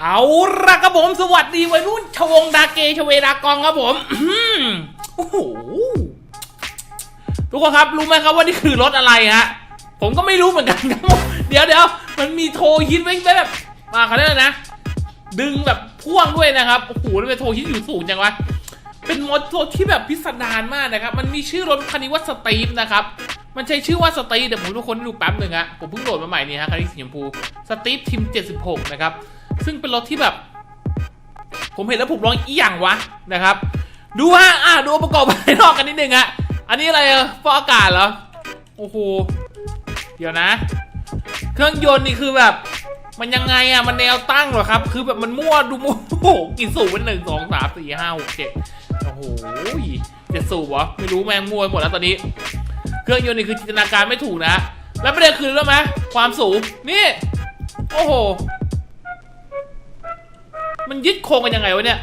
เอาละครับผมสวัสดีวัยรุ่นชวงดาเกชเวดากองครับผมโอ้โหทุกคนครับรู้ไหมครับว่านี่คือรถอะไรฮะผมก็ไม่รู้เหมือนกันครับผมเดี๋ยวเดี๋ยวมันมีโทรฮิตไว้แบบมาเขาเรียกนะ ดึงแบบพ่วงด้วยนะครับโอ้โหแล้วเป็นโทรฮิตอยู่สูงจังวะเป็นมอเตอร์ที่แบบพิสดารมากนะครับ มันมีชื่อรถคันนี้ว่าสตีฟนะครับมันใช้ชื่อว่าสตีฟเดี๋ยวผมทุกคนดูแป๊บหนึ่งฮะผมเพิ่งโหลดมาใหม่นี่ฮะคันนี้สีชมพูสตีฟทิม76นะครับ ซึ่งเป็นรถที่แบบ ผมเห็นแล้วผมร้องอีหยังวะนะครับ ดูฮะอะดูองประกอบภายนอกกันนิดนึงฮะอันนี้อะไรอะฟอกอากาศเหรอโอ้โหเดี๋ยวนะ เครื่องยนต์นี่คือแบบ มันยังไงอะมันแนวตั้งเหรอครับ คือแบบมันมั่วดูมั่วโอ้โหกี่สูบเป็นหนึ่งสองสามสี่ห้าหกเจ็ดโอ้โหเจ็ดสูบวะไม่รู้แม่งมั่วไปหมดแล้วตอนนี้ เครื่องยนต์นี่คือจินตนาการไม่ถูกนะ แล้วประเด็นคือรู้ไหมความสูงนี่ โอ้โห มันยึดโครงกันยังไงวะเนี่ย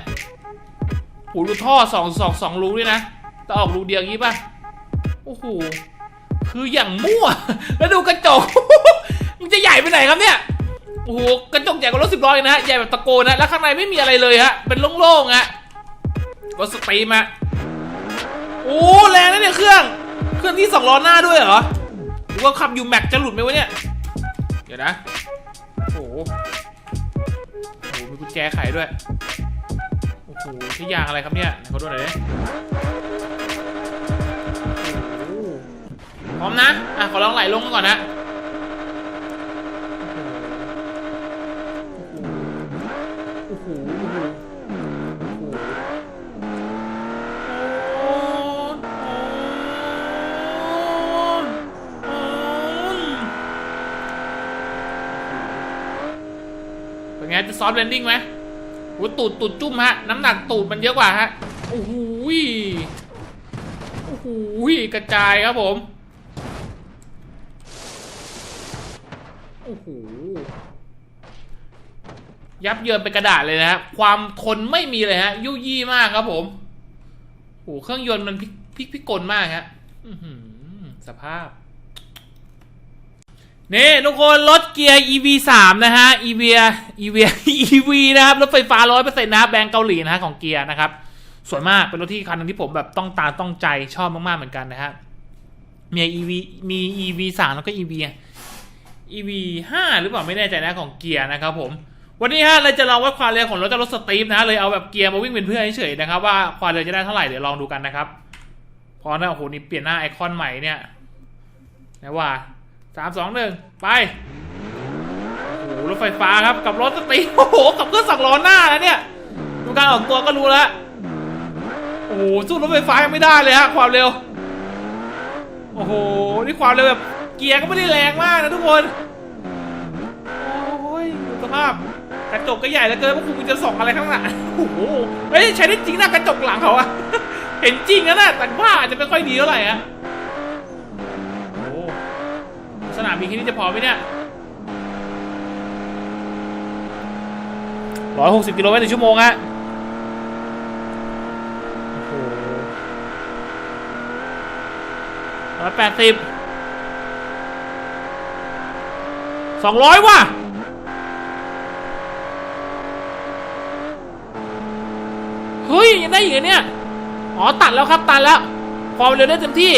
หูรูท่อสองสองสองรูด้วยนะ แต่ออกรูเดียวงี้ป่ะ โอ้โห คืออย่างมั่ว แล้วดูกระจก มันจะใหญ่ไปไหนครับเนี่ย โอ้โห กระจกใหญ่กว่ารถสิบล้อเลยนะฮะใหญ่แบบตะโกนนะ แล้วข้างในไม่มีอะไรเลยฮะ เป็นโล่งๆฮะรถสตรีมอะโอ้แรงนะเนี่ยเครื่อง เครื่องที่สองล้อหน้าด้วยเหรอหรือว่าขับอยู่แม็กจะหลุดไหมวะเนี่ย เดี๋ยวนะ โอ้โหโอ้โห มีกุญแจไขด้วย โอ้โหใช้ยางอะไรครับเนี่ยเขาดูหน่อยดิพร้อมนะ อะ ขอลองไหลลงก่อนนะ โอ้โห โอ้โห โอ้โห โอ้โห เป็นไงจะซอฟต์แลนดิ้งไหมโอ้ตูดตูดจุ่มฮะ น้ำหนักตูดมันเยอะกว่าฮะ โอ้โหโอ้โหกระจายครับผม โอ้โห ยับเยินเป็นกระดาษเลยนะฮะ ความทนไม่มีเลยฮะ ยุ่ยี่มากครับผมโอ้โหเครื่องยนต์มันพิกพิกพิกลมากฮะสภาพ นี่ทุกคนรถเกียร์ EV 3นะฮะ EV EV EV นะครับรถไฟฟ้า 100%นะครับแบรนด์เกาหลีนะฮะของเกียร์นะครับสวยมากเป็นรถที่คันนึงที่ผมแบบต้องตาต้องใจชอบมาก ๆ เหมือนกันนะฮะมี EV มี EV 3แล้วก็ EV EV 5หรือเปล่าไม่แน่ใจนะของเกียร์นะครับผมวันนี้ฮะเราจะลองวัดความเร็วของรถจ้ารถสตีฟนะเลยเอาแบบเกียร์มาวิ่งเป็นเพื่อนเฉยๆนะครับว่าความเร็วจะได้เท่าไหร่เดี๋ยวลองดูกันนะครับพอนะโอ้โหนี่เปลี่ยนหน้าไอคอนใหม่เนี่ยไหนว่า สามสองหนึ่งไปโอ้โหรถไฟฟ้าครับกับรถสตีโอ้โหกับเครื่องสักล้อหน้าแล้วเนี่ยดูการออกตัวก็รู้แล้วโอ้โหสู้รถไฟฟ้ายังไม่ได้เลยฮะความเร็วโอ้โหนี่ความเร็วแบบเกียร์ก็ไม่ได้แรงมากนะทุกคนโอ้ยดูสภาพกระจกก็ใหญ่เหลือเกินว่าคุณจะส่องอะไรข้างหลังโอ้โหเฮ้ยใช้ได้จริงนะกระจกหลังเขาอะเห็นจริงนะน่ะแต่ว่าอาจจะไม่ค่อยดีเท่าไหร่อะโอ้สนา มบินแค่นี้จะพอไหมเนี่ยร้อยหกสิบกิโลเมตรต่อชั่วโมงอะร้อยแปดสิบสองร้อยว่ะเฮ้ย ยังได้อีกเหรอเนี่ย อ๋อ ตัดแล้วครับ ตัดแล้ว ความเร็วได้เต็มที่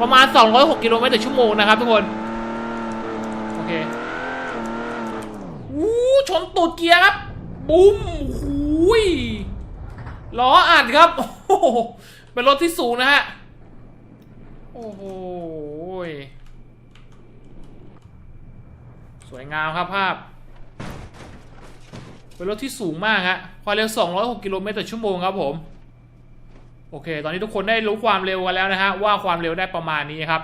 ประมาณ 206 กิโลเมตรต่อชั่วโมงนะครับทุกคน เคอู้ชนตูดเกียร์ครับ บุ้มหูยล้ออัดครับ โอ้โห เป็นรถที่สูงนะฮะ โอ้โห สวยงามครับภาพ เป็นรถที่สูงมากฮะ ความเร็ว 206 กิโลเมตรต่อชั่วโมงครับผม โอเค ตอนนี้ทุกคนได้รู้ความเร็วกันแล้วนะฮะ ว่าความเร็วได้ประมาณนี้ครับ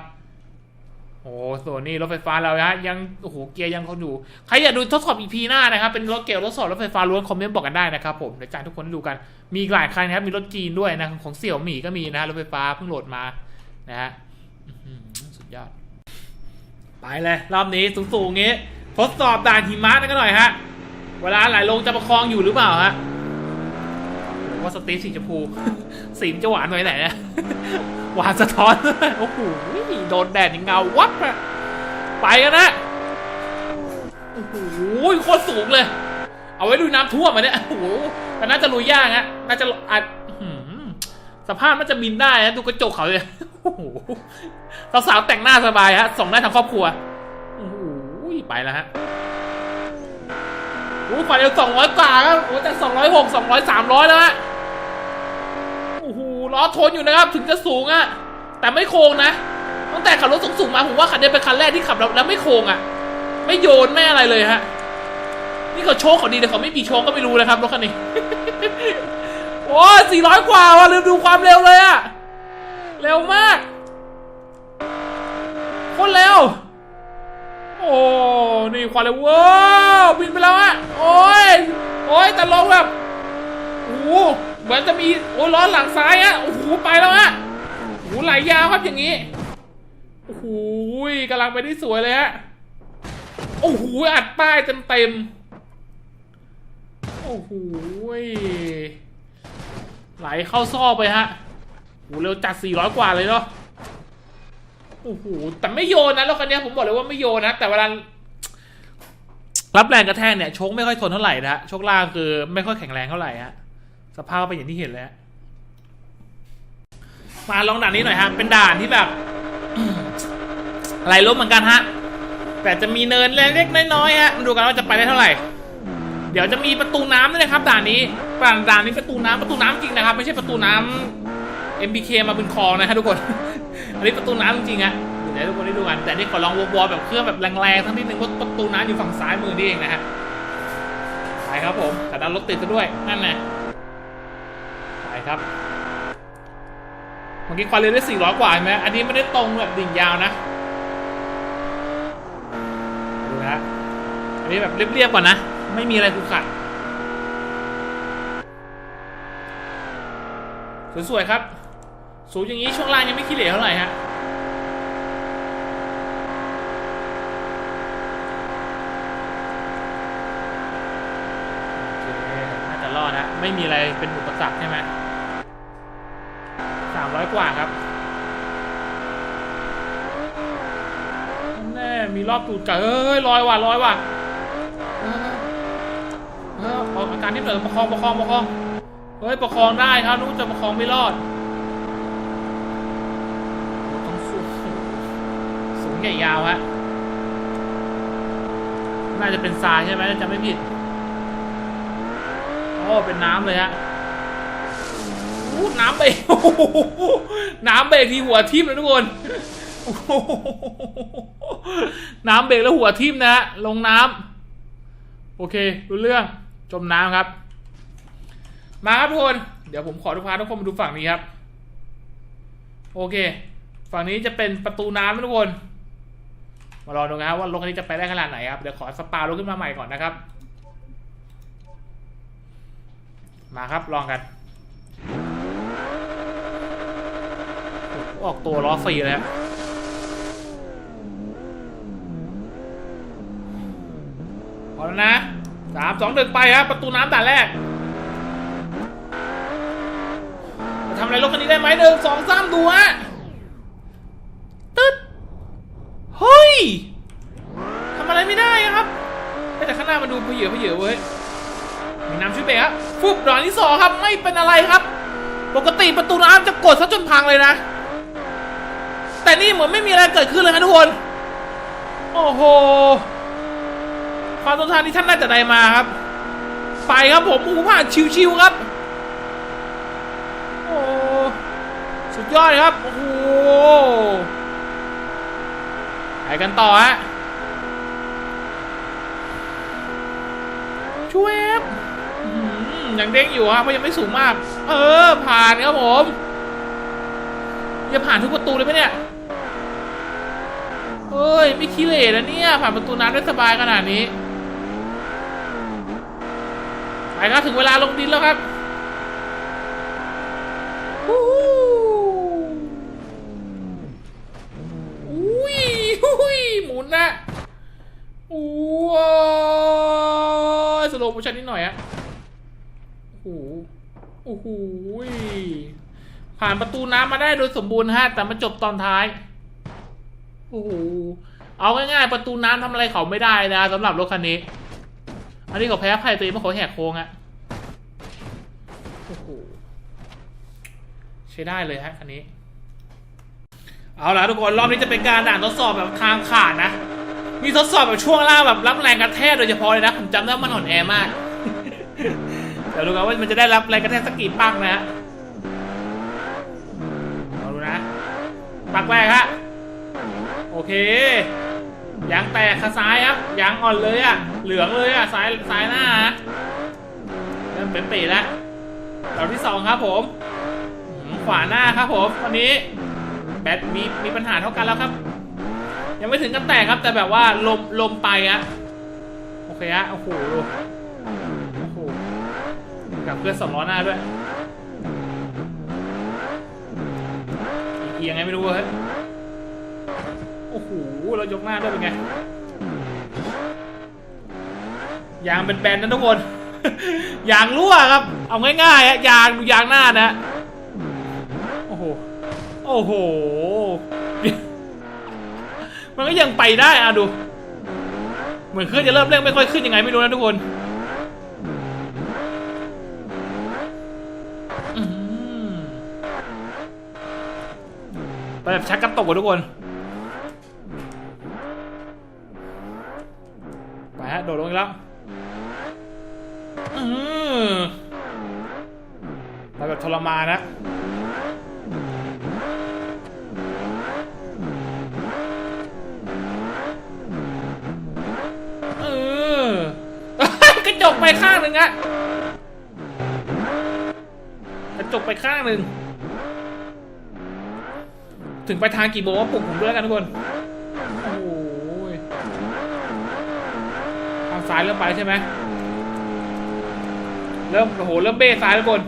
โอ้ส่วนนี้รถไฟฟ้าเราฮะยังโอ้โหเกียร์ยังคนอยู่ใครอยากดูทดสอบ EP หน้านะครับเป็นรถเกี่ยวรถสอบรถไฟฟ้าล้วนคอมเมนต์บอกกันได้นะครับผมเดี๋ยวจานทุกคนดูกันมีหลายคันนะครับมีรถจีนด้วยนะของเสี่ยวหมี่ก็มีนะฮะรถไฟฟ้าเพิ่งโหลดมานะฮะสุดยอด ไปเลยรอบนี้สูงๆงี้ทดสอบด่านหิมะกันหน่อยฮะเวลาไหลลงจะประคองอยู่หรือเปล่าฮะ ว่าสตีฟสีชมพู สีมันจะหวานหน่อยไหนเนี่ยหวานสะท้อน โอ้โหโดนแดดนี่เงาวับอะไปกันนะโอ้โหโคตรสูงเลย เอาไว้ดูน้ำท่วมอะเนี่ยโอ้โหแต่น่าจะลุยยากฮะน่าจะอาจอื้อหือสภาพน่าจะบินได้นะดูกระจกเขาเลยโอ้โหสาวๆแต่งหน้าสบายฮะส่งได้ทั้งครอบครัวโอ้โหไปแล้วฮะโอ้โหความเร็วสองร้อยกว่าครับโอ้โหแต่สองร้อยหกสองร้อยสามร้อยแล้วฮะโอ้โห ล้อทนอยู่นะครับ ถึงจะสูงอะแต่ไม่โค้งนะ ตั้งแต่ขับรถสูงๆมาผมว่าคันนี้เป็นคันแรกที่ขับแล้วแล้วไม่โค้งอะไม่โยนไม่อะไรเลยฮะ นี่เขาโชคเขาดีแต่เขาไม่มีโชคก็ไม่รู้นะครับรถคันนี้ โอ้สี่ร้อยกว่าว่ะลืมดูความเร็วเลยอะเร็วมากโคตรเร็วโอ้นี่ความเร็วว้าวบินไปแล้วอะโอ้ยโอ้ยแต่ลงแบบโอ้ เหมือนจะมีโอ้ล้อหลังซ้ายอะโอ้โหไปแล้วอะโอ้โหไหลยาวครับอย่างนี้โอ้โหกำลังไปที่สวยเลยฮะโอ้โหอัดป้ายเต็มเต็มโอ้โหไหลเข้าซอกไปฮะโอ้โหเร็วจัด 400 กว่าเลยเนาะโอ้โหแต่ไม่โยนนะรถคันนี้ผมบอกเลยว่าไม่โยนนะแต่เวลารับแรงกระแทกเนี่ยชคไม่ค่อยทนเท่าไหร่นะฮะโชคล่างคือไม่ค่อยแข็งแรงเท่าไหร่ฮะ สภาพก็เป็นอย่างที่เห็นแล้ว มาลองด่านนี้หน่อยฮะ เป็นด่านที่แบบไหลลบเหมือนกันฮะ แต่จะมีเนินเล็กๆน้อยๆฮะมาดูกันว่าจะไปได้เท่าไหร่ เดี๋ยวจะมีประตูน้ำด้วยนะครับด่านนี้ด่านด่านนี้ประตูน้ำประตูน้ำจริงนะครับ ไม่ใช่ประตูน้ำ MBK มาบนคอนะฮะทุกคน อันนี้ประตูน้ำจริงๆอะเดี๋ยวทุกคนได้ดูกัน แต่นี่ขอลองวอลแบบเครื่องแบบแรงๆทั้งนิดนึงว่าประตูน้ำอยู่ฝั่งซ้ายมือนี่เองนะฮะ ไปครับผม แต่ด้านรถติดซะด้วย นั่นไง ไปครับเมื่อกี้ความเร็วได้400กว่าใช่ไหมอันนี้ไม่ได้ตรงแบบดิ่งยาวนะดูนะอันนี้แบบเรียบๆก่อนนะ ไม่มีอะไรขรุขระสวยๆครับ สูงอย่างนี้ช่วงล่างยังไม่ขี้เหร่เท่าไหร่ฮะโอเคน่าจะรอดนะไม่มีอะไรเป็นอุปสรรคใช่ไหม กว่าครับแน่มีรอบตูดกับเอ้ยลอยว่ะลอยว่ะเออออเอาการนิดหน่อยประคองประคองประคองเฮ้ยประคองได้ครับนู้นจะประคองไม่รอดต้องสูงสูงใหญ่ยาวฮะน่าจะเป็นทรายใช่ไหมจำไม่ผิดโอ้เป็นน้ำเลยฮะ อู้น้ำเบรกน้ำเบรกทีหัวทิ่มเลยทุกคน น้ำเบรกแล้วหัวทิ่มนะฮะลงน้ำโอเครู้เรื่องจมน้ำครับ มาครับทุกคน เดี๋ยวผมขอทุกพาทุกคนมาดูฝั่งนี้ครับ โอเค ฝั่งนี้จะเป็นประตูน้ำทุกคนมารอดูนะครับว่ารถคันนี้จะไปได้ขนาดไหนครับ เดี๋ยวขอสปารถขึ้นมาใหม่ก่อนนะครับ มาครับลองกัน ออกตัวล้อฟรีเลยฮะพอแล้วนะสามสองหนึ่งไปครับประตูน้ำด่านแรกจะทำอะไรรถคันนี้ได้ไหมหนึ่งสองสามดูฮะตึ๊ดเฮ้ยทำอะไรไม่ได้ครับ แต่ข้างหน้ามันดูเพเยอเพเยอเว้ยมีน้ำช่วยเบรกครับฟุบดอนที่สองครับไม่เป็นอะไรครับ ปกติประตูน้ำจะกดซะจนพังเลยนะ แต่นี่เหมือนไม่มีอะไรเกิดขึ้นเลยครับทุกคน โอ้โหความต้นทานที่ท่านน่าจะได้มาครับ ไปครับผมอู้ผ่านชิวๆครับ โอ้สุดยอดครับ โอ้โหไปกันต่อฮะช่วยยังเด้งอยู่ฮะเพราะยังไม่สูงมาก เออ ผ่านครับผม จะผ่านทุกประตูเลยไหมเนี่ย เอ้ย ไม่ขี้เหร่นะเนี่ย ผ่านประตูน้ำได้สบายขนาดนี้ไปครับถึงเวลาลงดินแล้วครับอุ้ยอุ้ยหมุนนะอู้ยสโลโมชั่นนิดหน่อยอะโอ้โหโอ้โหผ่านประตูน้ำมาได้โดยสมบูรณ์ฮะ แต่มาจบตอนท้าย โอ้โหเอาง่ายๆประตูน้ำทำอะไรเขาไม่ได้นะสำหรับรถคันนี้ อันนี้เขาแพ้ภัยตัวเองเพราะเขาแหกโค้งอะโอ้โหใช้ได้เลยฮะคันนี้ เอาล่ะทุกคนรอบนี้จะเป็นการด่านทดสอบแบบทางขาดนะมีทดสอบแบบช่วงล่างแบบรับแรงกระแทกโดยเฉพาะเลยนะผมจำได้ว่ามันอ่อนแอมากเดี๋ยวดูกันว่ามันจะได้รับแรงกระแทกสักกี่ปักนะฮะเอาดูนะปักแรกฮะ โอเคยางแตกขาซ้ายครับยางอ่อนเลยอะเหลืองเลยอะซ้ายซ้ายหน้าเริ่มเป็นปีแล้วดอกที่สองครับผมขวาหน้าครับผมวันนี้แบตมีมีปัญหาเท่ากันแล้วครับ ยังไม่ถึงกับแตกครับ แต่แบบว่าลมลมไปอะโอเคฮะโอ้โหโอ้โหกับเพื่อนสองล้อหน้าด้วยเอียงไงไม่รู้เฮ้ย โอ้โหเรายกหน้าได้ยเป็นไง ยางเป็นแบนนะทุกคน ยางรั่วครับ เอาง่ายๆฮะยางดูยางหน้านะ โอ้โห โอ้โห มันก็ยังไปได้อะดู เหมือนเครื่องจะเริ่มเร่งไม่ค่อยขึ้นยังไงไม่รู้นะทุกคนไปแบบชักกระตกกว่าทุกคน อีกแล้วอือไปแบบทรมานนะเออกระจกไปข้างหนึ่งอะกระจกไปข้างหนึ่ง ถึงไปทางกี่โมงวะปลุกผมด้วยแล้วกันทุกคน โอ้โหยทาง ซ้ายเริ่มไปใช่ไหมเริ่มโอ้โหเริ่มเบ้ซ้ายทุกคน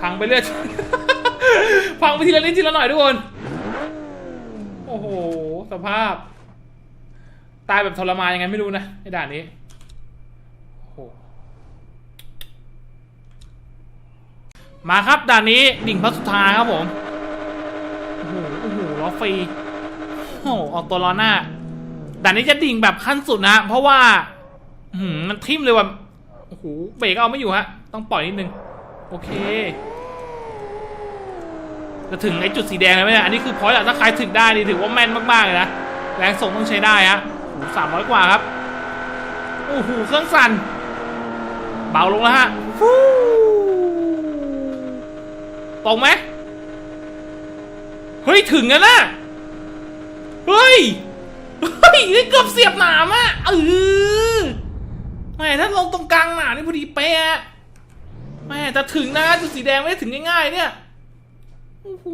พังไปเรื่อยพังไปทีละนิดทีละหน่อยทุกคน โอ้โห สภาพ ตายแบบทรมานยังไงไม่รู้นะไอ้ด่านนี้โอ้โหมาครับด่านนี้ดิ่งพระสุธาครับผม โอ้โห โอ้โหล้อฟรีโอ้โหออกตัวล้อหน้า ด่านนี้จะดิ่งแบบขั้นสุดนะ เพราะว่าหือมันทิ่มเลยว่ะโอ้โหเบรกเอาไม่อยู่ฮะ ต้องปล่อยนิดนึง โอเค จะถึงไอ้จุดสีแดงเลยไหมเนี่ยอันนี้คือพอยต์อะถ้าใครถึงได้นี่ถือว่าแม่นมากๆเลยนะ แรงส่งต้องใช้ได้ฮะสามร้อยกว่าครับโอ้โหเครื่องสั่น เบาลงแล้วฮะตรงไหมเฮ้ย ถึงแล้วนะ เฮ้ย เฮ้ยเกือบเสียบหนามอะเออแหมถ้าลงตรงกลางหนามนี่พอดีเป๊ะแหมจะถึงนะจุดสีแดงไม่ถึงง่ายๆ เนี่ยโอ้โห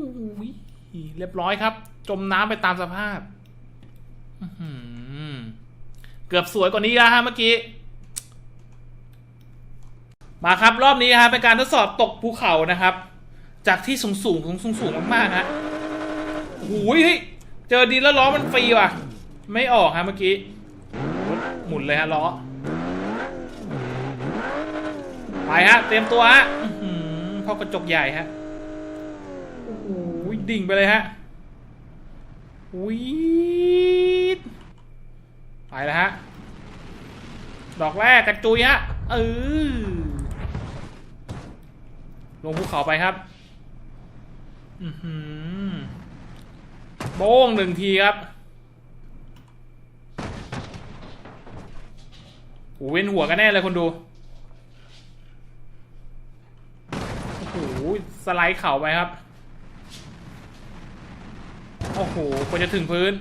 เรียบร้อยครับ จมน้ำไปตามสภาพเกือบสวยกว่านี้แล้วฮะเมื่อกี้ มาครับรอบนี้ฮะเป็นการทดสอบตกภูเขานะครับ จากที่สูงสูงสูงสูงสูงมากๆฮะโอ้ยเจอดินแล้วล้อมันฟรีว่ะ ไม่ออกฮะเมื่อกี้ หมุนเลยฮะล้อ ไปฮะ เตรียมตัวฮะอื้อกระจกใหญ่ฮะโอ้โหดิ่งไปเลยฮะวิดไปแล้วฮะ ดอกแรกกระจุยฮะเออลงภูเขาไปครับ อือหือโบ้งหนึ่งทีครับ โอ้เว้นหัวกันแน่เลยคนดู โอ้โห สไลด์เข่าไปครับ โอ้โหกว่าจะถึงพื้น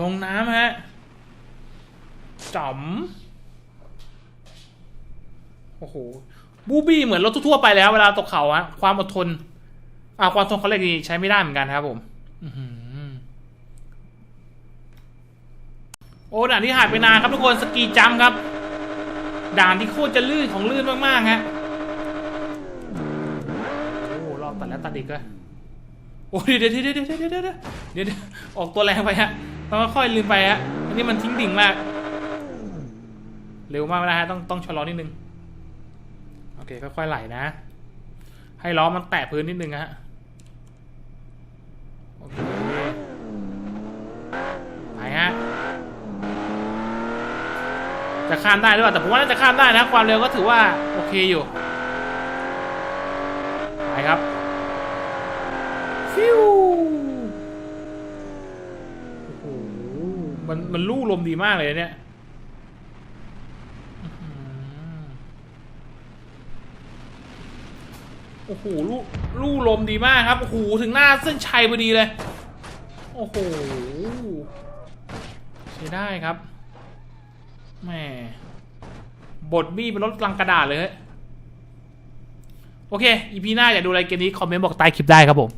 ลงน้ำฮะจ๋อมโอ้โห บูบี้เหมือนรถทั่วไปแล้วเวลาตกเขาฮะความอดทนอ่าความทนเขาเรียกดีใช้ไม่ได้เหมือนกันครับผม อื โอ้ด่านที่หายไปนานครับทุกคนสกีจัมครับ ด่านที่โคตรจะลื่นของลื่นมากๆฮะโอ้รอบตัดแล้วตัดอีกเลยโอ้เดี๋ยวเดี๋ยวเดี๋ยวเดี๋ยวเดี๋ยวเดี๋ยวเดี๋ยวออกตัวแรงไปฮะต้องค่อยลืมไปฮะอันนี้มันทิ้งดิ่งมาก เร็วมากนะฮะต้องต้องชะลอนิดนึงโอเคค่อยๆไหลนะ ให้ล้อมันแตะพื้นนิดนึงฮะไปฮะ จะข้ามได้หรือเปล่าแต่ผมว่าน่าจะข้ามได้นะ ความเร็วก็ถือว่าโอเคอยู่ไปครับฟิวโอ้โหมันมันลู่ลมดีมากเลยเนี่ยโอ้โหลู่ลู่ลมดีมากครับโอ้โหถึงหน้าเส้นชัยพอดีเลย โอ้โหใช้ได้ครับ แม่บทบี้เป็นรถกลังกระดาษเลยเฮ้ยโอเค อีพีหน้าอยากดูอะไรเกมนี้ คอมเมนต์บอกใต้คลิปได้ครับผม